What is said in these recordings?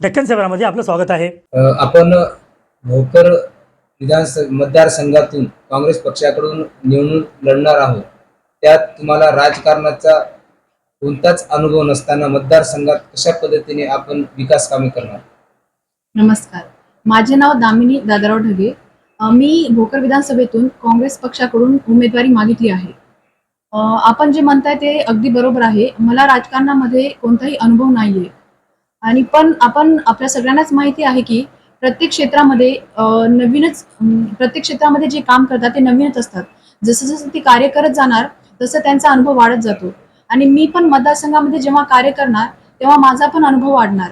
डेक्कन सेवरामध्ये आपलं स्वागत आहे. आपण भोकर विधानस मतदारसंघातून काँग्रेस पक्षाकडून निवडणूक लढणार आहोत. त्यात तुम्हाला राजकारणाचा कोणताच अनुभव नसताना मतदारसंघात कशा पद्धतीने आपण विकास कामे करणार? नमस्कार. माझे नाव दामिनी दादाराव ढगे. मी भोकर विधानसभेतून काँग्रेस पक्षाकडून उमेदवारी मागितली आहे. आपण जे म्हणताय ते अगदी बरोबर आहे. मला राजकारणामध्ये कोणताही अनुभव नाही आहे आणि पण आपण आपल्या सगळ्यांनाच माहिती आहे की प्रत्येक क्षेत्रामध्ये नवीनच प्रत्येक क्षेत्रामध्ये जे काम करतात ते नवीनच असतात. जसं जसं ते कार्य करत जाणार तसं त्यांचा अनुभव वाढत जातो. आणि मी पण मतदारसंघामध्ये जेव्हा कार्य करणार तेव्हा माझा पण अनुभव वाढणार.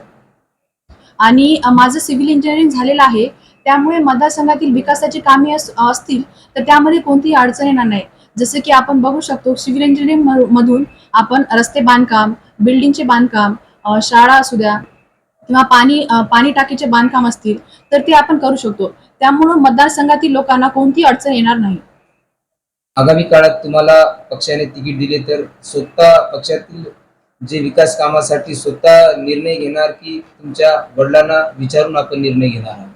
आणि माझं सिव्हिल इंजिनिअरिंग झालेलं आहे त्यामुळे मतदारसंघातील विकासाची कामे अस- असतील तर त्यामध्ये कोणतीही अडचण येणार नाही. जसं की आपण बघू शकतो सिव्हिल इंजिनिअरिंग म- मधून आपण रस्ते बांधकाम बिल्डिंगचे बांधकाम शाळा असू द्या किंवा पाणी पाणी टाकीचे बांधकाम असतील तर ते आपण करू शकतो. त्यामुळं मतदारसंघातील लोकांना कोणतीही अडचण येणार नाही. आगामी काळात तुम्हाला पक्षाने तिकीट दिले तर स्वतः पक्षातील जे विकास कामासाठी स्वतः निर्णय घेणार की तुमच्या वडिलांना विचारून आपण निर्णय घेणार आहात?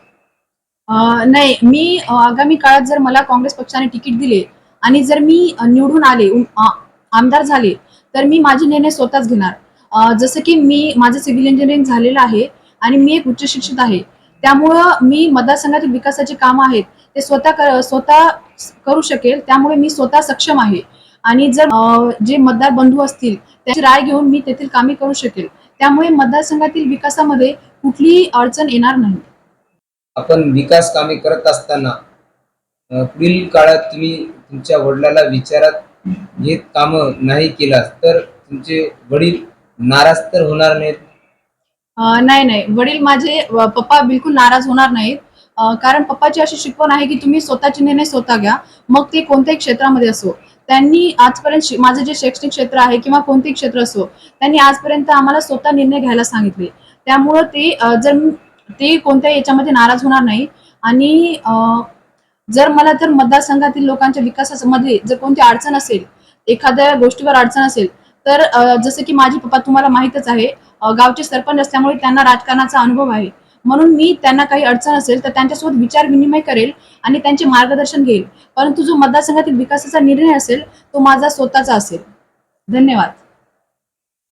नाही मी आगामी काळात जर मला काँग्रेस पक्षाने तिकीट दिले आणि जर मी निवडून आले आमदार झाले तर मी माझे निर्णय स्वतःच घेणार. जसं की मी माझं सिव्हिल इंजिनिअरिंग झालेलं आहे आणि मी एक उच्च शिक्षित आहे. त्यामुळं मी मतदारसंघातील विकासाचे कामं आहेत ते स्वतः कर- स्वतः करू शकेल त्यामुळे मी स्वतः सक्षम आहे. आणि जर जे मतदार बंधू असतील त्याची राय घेऊन मी तेथील कामे करू शकेल. त्यामुळे मतदारसंघातील विकासामध्ये कुठलीही अडचण येणार नाही. आपण विकास कामे करत असताना पुढील काळात तुम्ही तुमच्या वडिलाला विचारात घेत काम नाही केलास तर तुमचे वडील नाराज तर होणार नाहीत? नाही नाही. वडील माझे पप्पा बिलकुल नाराज होणार नाहीत. कारण पप्पाची अशी शिकवण आहे की तुम्ही स्वतःचे निर्णय स्वतः घ्या. मग ते कोणत्याही क्षेत्रामध्ये असो. त्यांनी आजपर्यंत शि- माझं जे शैक्षणिक क्षेत्र आहे किंवा कोणतेही क्षेत्र असो त्यांनी आजपर्यंत आम्हाला स्वतः निर्णय घ्यायला सांगितले. त्यामुळं ते जर मी- ते कोणत्याही याच्यामध्ये नाराज होणार नाही. आणि जर मला तर मतदारसंघातील लोकांच्या विकासामध्ये जर कोणती अडचण असेल एखाद्या गोष्टीवर अडचण असेल तर जसं की माझे पप्पा तुम्हाला माहीतच आहे गावचे सरपंच असल्यामुळे त्यांना राजकारणाचा अनुभव आहे. म्हणून मी त्यांना काही अडचण असेल तर त्यांच्यासोबत विचार विनिमय करेल आणि त्यांचे मार्गदर्शन घेईल. परंतु जो मतदारसंघातील विकासाचा निर्णय असेल तो माझा स्वतःचा असेल. धन्यवाद.